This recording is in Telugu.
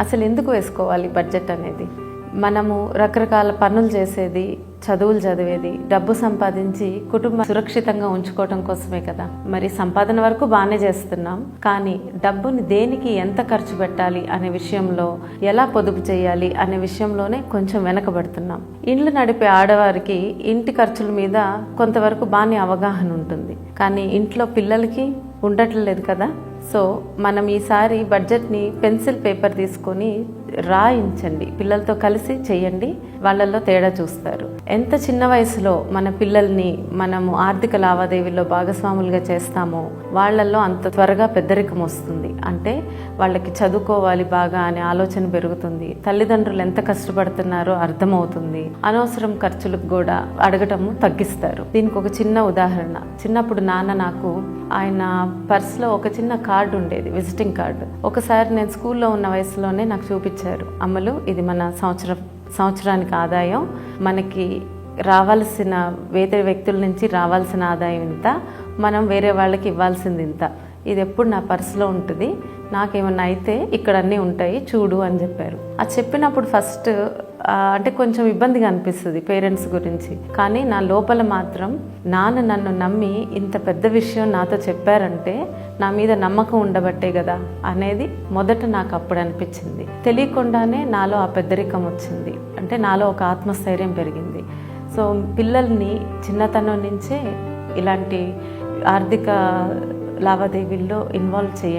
అసలు ఎందుకు వేసుకోవాలి బడ్జెట్ అనేది? మనము రకరకాల పనులు చేసేది చదువులు చదివేది డబ్బు సంపాదించి కుటుంబం సురక్షితంగా ఉంచుకోవడం కోసమే కదా. మరి సంపాదన వరకు బాగానే చేస్తున్నాం. కానీ డబ్బుని దేనికి ఎంత ఖర్చు పెట్టాలి అనే విషయంలో ఎలా పొదుపు చేయాలి అనే విషయంలోనే కొంచెం వెనకబడుతున్నాం. ఇండ్లు నడిపే ఆడవారికి ఇంటి ఖర్చుల మీద కొంతవరకు బాగానే అవగాహన ఉంటుంది. కానీ ఇంట్లో పిల్లలకి ఉండట్లేదు కదా? సో మనం ఈసారి బడ్జెట్ని పెన్సిల్ పేపర్ తీసుకొని రాయించండి. పిల్లలతో కలిసి చేయండి. వాళ్ళల్లో తేడా చూస్తారు. ఎంత చిన్న వయసులో మన పిల్లల్ని మనము ఆర్థిక లావాదేవీల్లో భాగస్వాములుగా చేస్తామో వాళ్ళల్లో అంత త్వరగా పెద్దరికం వస్తుంది. అంటే వాళ్ళకి చదువుకోవాలి బాగా అనే ఆలోచన పెరుగుతుంది. తల్లిదండ్రులు ఎంత కష్టపడుతున్నారో అర్థమవుతుంది. అనవసరం ఖర్చులకు కూడా అడగటము తగ్గిస్తారు. దీనికి ఒక చిన్న ఉదాహరణ. చిన్నప్పుడు నాన్న నాకు ఆయన పర్స్లో ఒక చిన్న కార్డు ఉండేది విజిటింగ్ కార్డు ఒకసారి నేను స్కూల్లో ఉన్న వయసులోనే నాకు చూపించారు. అమ్మలు ఇది మన సంవత్సరం సంవత్సరానికి ఆదాయం. మనకి రావాల్సిన వేరే వ్యక్తుల నుంచి రావాల్సిన ఆదాయం ఇంత. మనం వేరే వాళ్ళకి ఇవ్వాల్సింది ఇంత. ఇది ఎప్పుడు నా పర్సులో ఉంటుంది. నాకేమన్నా అయితే ఇక్కడ అన్నీ ఉంటాయి చూడు అని చెప్పారు. అది చెప్పినప్పుడు ఫస్ట్ అంటే కొంచెం ఇబ్బందిగా అనిపిస్తుంది పేరెంట్స్ గురించి. కానీ నా లోపల మాత్రం నాన్న నన్ను నమ్మి ఇంత పెద్ద విషయం నాతో చెప్పారంటే నా మీద నమ్మకం ఉండబట్టే కదా అనేది మొదట నాకు అప్పుడు అనిపించింది. తెలియకుండానే నాలో ఆ పెద్దరికం వచ్చింది. అంటే నాలో ఒక ఆత్మస్థైర్యం పెరిగింది. సో పిల్లల్ని చిన్నతనం నుంచే ఇలాంటి ఆర్థిక లావాదేవీల్లో ఇన్వాల్వ్ చేయండి.